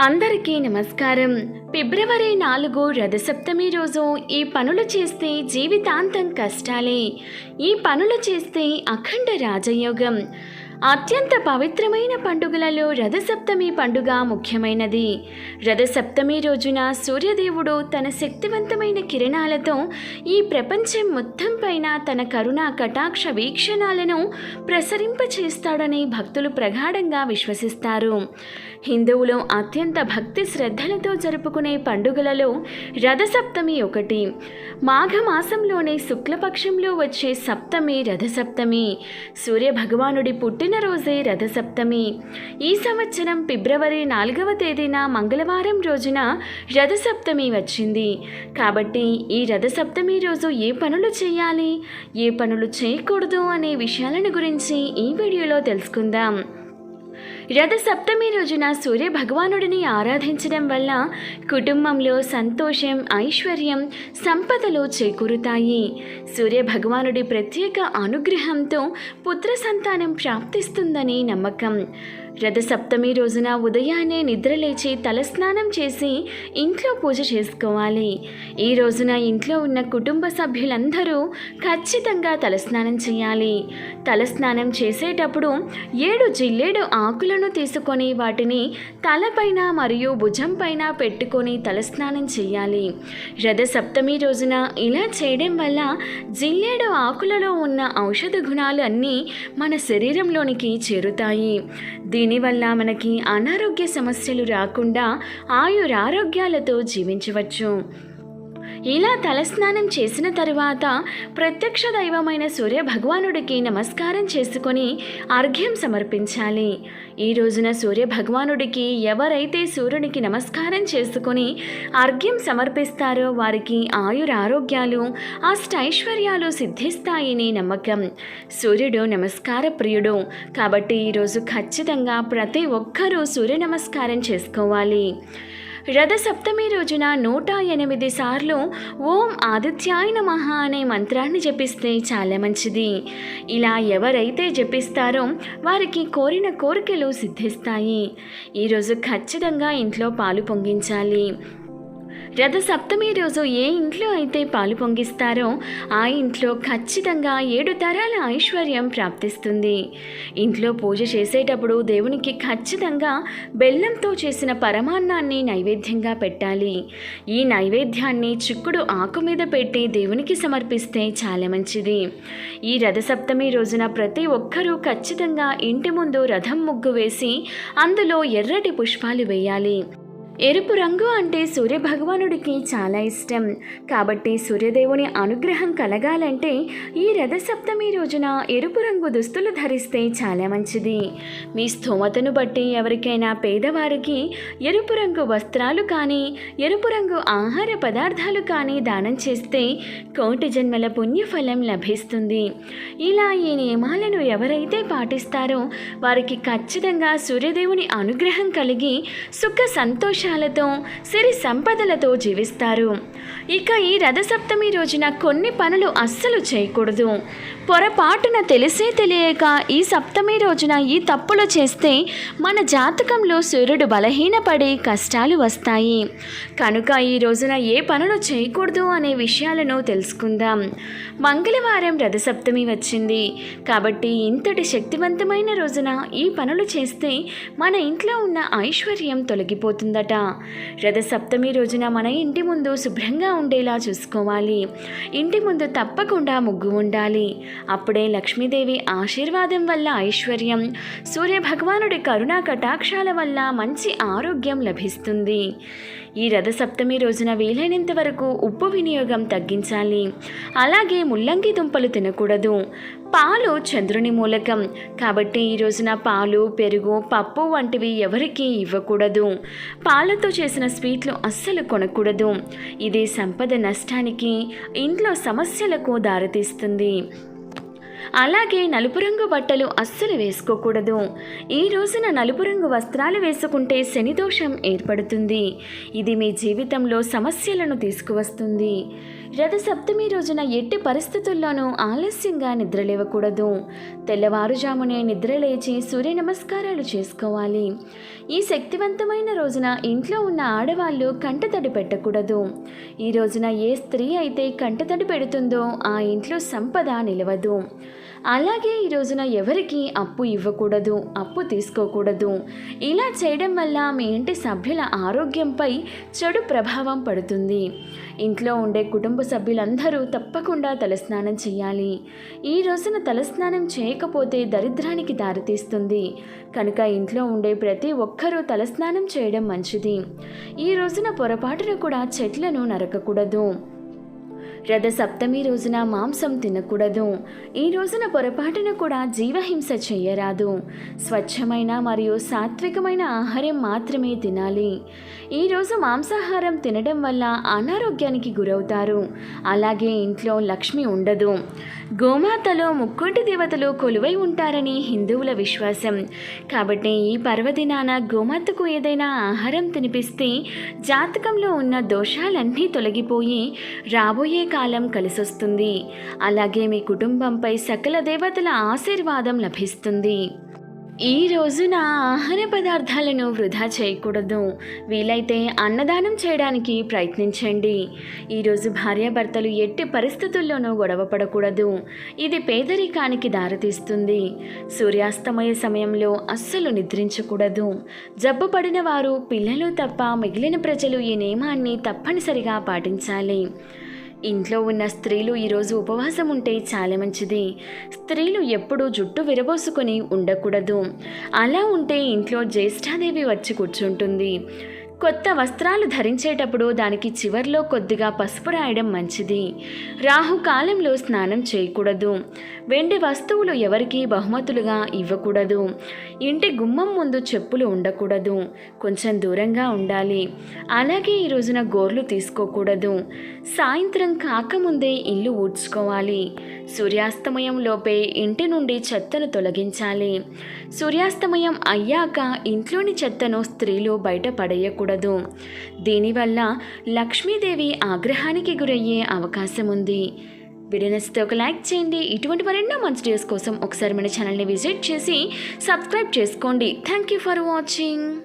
అందరికీ నమస్కారం. ఫిబ్రవరి నాలుగు రథసప్తమి రోజు ఈ పనులు చేస్తే జీవితాంతం కష్టాలే. ఈ పనులు చేస్తే అఖండ రాజయోగం. అత్యంత పవిత్రమైన పండుగలలో రథసప్తమి పండుగ ముఖ్యమైనది. రథసప్తమి రోజున సూర్యదేవుడు తన శక్తివంతమైన కిరణాలతో ఈ ప్రపంచం మొత్తం పైన తన కరుణ కటాక్ష వీక్షణాలను ప్రసరింపచేస్తాడని భక్తులు ప్రగాఢంగా విశ్వసిస్తారు. హిందువులు అత్యంత భక్తి శ్రద్ధలతో జరుపుకునే పండుగలలో రథసప్తమి ఒకటి. మాఘమాసంలోనే శుక్లపక్షంలో వచ్చే సప్తమి రథసప్తమి. సూర్య భగవానుడి పుట్టినరోజే రథసప్తమి. ఈ సంవత్సరం ఫిబ్రవరి నాలుగవ తేదీన మంగళవారం రోజున రథసప్తమి వచ్చింది. కాబట్టి ఈ రథసప్తమి రోజు ఏ పనులు చేయాలి? ఏ పనులు చేయకూడదు అనే విషయాలను గురించి ఈ వీడియోలో తెలుసుకుందాం. రథ సప్తమి రోజున సూర్య భగవానుడిని ఆరాధించడం వల్ల కుటుంబంలో సంతోషం ఐశ్వర్యం సంపదలు చేకూరుతాయి. సూర్య భగవానుడి ప్రత్యేక అనుగ్రహంతో పుత్ర సంతానం ప్రాప్తిస్తుందని నమ్మకం. రథ సప్తమి రోజున ఉదయాన్నే నిద్రలేచి తలస్నానం చేసి ఇంట్లో పూజ చేసుకోవాలి. ఈ రోజున ఇంట్లో ఉన్న కుటుంబ సభ్యులందరూ ఖచ్చితంగా తలస్నానం చేయాలి. తలస్నానం చేసేటప్పుడు ఏడు జిల్లేడు ఆకులను తీసుకొని వాటిని తలపైన మరియు భుజం పైన పెట్టుకొని తలస్నానం చేయాలి. రథ సప్తమి రోజున ఇలా చేయడం వల్ల జిల్లేడు ఆకులలో ఉన్న ఔషధ గుణాలు అన్నీ మన శరీరంలోనికి చేరుతాయి. దీని దీనివల్ల మనకి అనారోగ్య సమస్యలు రాకుండా ఆయురారోగ్యాలతో జీవించవచ్చు. ఇలా తలస్నానం చేసిన తరువాత ప్రత్యక్ష దైవమైన సూర్య భగవానుడికి నమస్కారం చేసుకొని అర్ఘ్యం సమర్పించాలి. ఈ రోజున సూర్య భగవానుడికి ఎవరైతే సూర్యునికి నమస్కారం చేసుకొని అర్ఘ్యం సమర్పిస్తారో వారికి ఆయురారోగ్యాలు అష్టైశ్వర్యాలు సిద్ధిస్తాయని నమ్మకం. సూర్యుడు నమస్కార ప్రియుడు. కాబట్టి ఈరోజు ఖచ్చితంగా ప్రతి ఒక్కరూ సూర్య నమస్కారం చేసుకోవాలి. రథ సప్తమి రోజున నూట ఎనిమిది సార్లు ఓం ఆదిత్యాయ నమ అనే మంత్రాన్ని జపిస్తే చాలా మంచిది. ఇలా ఎవరైతే జపిస్తారో వారికి కోరిన కోరికలు సిద్ధిస్తాయి. ఈరోజు ఖచ్చితంగా ఇంట్లో పాలు పొంగించాలి. రథ సప్తమి రోజు ఏ ఇంట్లో అయితే పాలు పొంగిస్తారో ఆ ఇంట్లో ఖచ్చితంగా ఏడు తరాల ఐశ్వర్యం ప్రాప్తిస్తుంది. ఇంట్లో పూజ చేసేటప్పుడు దేవునికి ఖచ్చితంగా బెల్లంతో చేసిన పరమాన్నాన్ని నైవేద్యంగా పెట్టాలి. ఈ నైవేద్యాన్ని చిక్కుడు ఆకు మీద పెట్టి దేవునికి సమర్పిస్తే చాలా మంచిది. ఈ రథ సప్తమి రోజున ప్రతి ఒక్కరూ ఖచ్చితంగా ఇంటి ముందు రథం ముగ్గు వేసి అందులో ఎర్రటి పుష్పాలు వేయాలి. ఎరుపు రంగు అంటే సూర్యభగవానుడికి చాలా ఇష్టం. కాబట్టి సూర్యదేవుని అనుగ్రహం కలగాలంటే ఈ రథసప్తమి రోజున ఎరుపు రంగు దుస్తులు ధరిస్తే చాలా మంచిది. మీ స్థోమతను బట్టి ఎవరికైనా పేదవారికి ఎరుపు రంగు వస్త్రాలు కానీ ఎరుపు రంగు ఆహార పదార్థాలు కానీ దానం చేస్తే కోటి జన్మల పుణ్యఫలం లభిస్తుంది. ఇలా ఈ నియమాలను ఎవరైతే పాటిస్తారో వారికి ఖచ్చితంగా సూర్యదేవుని అనుగ్రహం కలిగి సుఖ సంతోష సంతోషాలతో సిరి సంపదలతో జీవిస్తారు. ఇక ఈ రథసప్తమి రోజున కొన్ని పనులు అస్సలు చేయకూడదు. పొరపాటున తెలిసే తెలియక ఈ సప్తమి రోజున ఈ తప్పులు చేస్తే మన జాతకంలో సూర్యుడు బలహీనపడి కష్టాలు వస్తాయి. కనుక ఈ రోజున ఏ పనులు చేయకూడదు అనే విషయాలను తెలుసుకుందాం. మంగళవారం రథసప్తమి వచ్చింది. కాబట్టి ఇంతటి శక్తివంతమైన రోజున ఈ పనులు చేస్తే మన ఇంట్లో ఉన్న ఐశ్వర్యం తొలగిపోతుందట. రథ సప్తమి రోజున మన ఇంటి ముందు శుభ్రంగా ఉండేలా చూసుకోవాలి. ఇంటి ముందు తప్పకుండా ముగ్గు ఉండాలి. అప్పుడే లక్ష్మీదేవి ఆశీర్వాదం వల్ల ఐశ్వర్యం సూర్య భగవానుడి కరుణా కటాక్షాల వల్ల మంచి ఆరోగ్యం లభిస్తుంది. ఈ రథ సప్తమి రోజున వీలైనంత వరకు ఉప్పు వినియోగం తగ్గించాలి. అలాగే ముల్లంగి దుంపలు తినకూడదు. పాలు చంద్రుని మూలకం. కాబట్టి ఈ రోజున పాలు పెరుగు పప్పు వంటివి ఎవరికీ ఇవ్వకూడదు. పాలతో చేసిన స్వీట్లు అస్సలు కొనకూడదు. ఇది సంపద నష్టానికి ఇంట్లో సమస్యలకు దారితీస్తుంది. అలాగే నలుపు రంగు బట్టలు అస్సలు వేసుకోకూడదు. ఈ రోజున నలుపు రంగు వస్త్రాలు వేసుకుంటే శని దోషం ఏర్పడుతుంది. ఇది మీ జీవితంలో సమస్యలను తీసుకువస్తుంది. రథసప్తమి రోజున ఎట్టి పరిస్థితుల్లోనూ ఆలస్యంగా నిద్రలేవకూడదు తెల్లవారుజామునే నిద్రలేచి సూర్య నమస్కారాలు చేసుకోవాలి. ఈ శక్తివంతమైన రోజున ఇంట్లో ఉన్న ఆడవాళ్ళు కంటతడి పెట్టకూడదు. ఈ రోజున ఏ స్త్రీ అయితే కంటతడి పెడుతుందో ఆ ఇంట్లో సంపద నిలవదు. అలాగే ఈ రోజున ఎవరికి అప్పు ఇవ్వకూడదు అప్పు తీసుకోకూడదు. ఇలా చేయడం వల్ల మీ ఇంటి సభ్యుల ఆరోగ్యంపై చెడు ప్రభావం పడుతుంది. ఇంట్లో ఉండే కుటుంబ సభ్యులందరూ తప్పకుండా తలస్నానం చేయాలి. ఈ రోజున తలస్నానం చేయకపోతే దరిద్రానికి దారితీస్తుంది. కనుక ఇంట్లో ఉండే ప్రతి ఒక్కరూ తలస్నానం చేయడం మంచిది. ఈ రోజున పొరపాటున కూడా చెట్లను నరకకూడదు. రథ సప్తమి రోజున మాంసం తినకూడదు. ఈ రోజున పొరపాటున కూడా జీవహింస చేయరాదు స్వచ్ఛమైన మరియు సాత్వికమైన ఆహారం మాత్రమే తినాలి. ఈరోజు మాంసాహారం తినడం వల్ల అనారోగ్యానికి గురవుతారు. అలాగే ఇంట్లో లక్ష్మి ఉండదు. గోమాతలో ముక్కోటి దేవతలు కొలువై ఉంటారని హిందువుల విశ్వాసం. కాబట్టి ఈ పర్వదినాన గోమాతకు ఏదైనా ఆహారం తినిపిస్తే జాతకంలో ఉన్న దోషాలన్నీ తొలగిపోయి రాబోయే కాలం కలిసొస్తుంది. అలాగే మీ కుటుంబంపై సకల దేవతల ఆశీర్వాదం లభిస్తుంది. ఈ రోజున ఆహార పదార్థాలను వృధా చేయకూడదు. వీలైతే అన్నదానం చేయడానికి ప్రయత్నించండి. ఈరోజు భార్యాభర్తలు ఎట్టి పరిస్థితుల్లోనూ గొడవపడకూడదు ఇది పేదరికానికి దారితీస్తుంది. సూర్యాస్తమయ సమయంలో అస్సలు నిద్రించకూడదు. జబ్బు పడిన వారు పిల్లలు తప్ప మిగిలిన ప్రజలు ఈ నియమాన్ని తప్పనిసరిగా పాటించాలి. ఇంట్లో ఉన్న స్త్రీలు ఈరోజు ఉపవాసం ఉంటే చాలా మంచిది. స్త్రీలు ఎప్పుడూ జుట్టు విరబోసుకొని ఉండకూడదు. అలా ఉంటే ఇంట్లో జ్యేష్ఠాదేవి వచ్చి కూర్చుంటుంది. కొత్త వస్త్రాలు ధరించేటప్పుడు దానికి చివర్లో కొద్దిగా పసుపు రాయడం మంచిది. రాహుకాలంలో స్నానం చేయకూడదు. వెండి వస్తువులు ఎవరికీ బహుమతులుగా ఇవ్వకూడదు. ఇంటి గుమ్మం ముందు చెప్పులు ఉండకూడదు. కొంచెం దూరంగా ఉండాలి. అలాగే ఈ రోజున గోర్లు తీసుకోకూడదు. సాయంత్రం కాకముందే ఇల్లు ఊడ్చుకోవాలి. సూర్యాస్తమయం లోపే ఇంటి నుండి చెత్తను తొలగించాలి. సూర్యాస్తమయం అయ్యాక ఇంట్లోని చెత్తను స్త్రీలు బయట పడేయకూడదు. దీనివల్ల లక్ష్మీదేవి ఆగ్రహానికి గురయ్యే అవకాశం ఉంది వీడియో నచ్చితే ఒక లైక్ చేయండి. ఇటువంటి మరెన్నో మంచి డేస్ కోసం ఒకసారి మన ఛానల్ని విజిట్ చేసి సబ్స్క్రైబ్ చేసుకోండి. Thank you for watching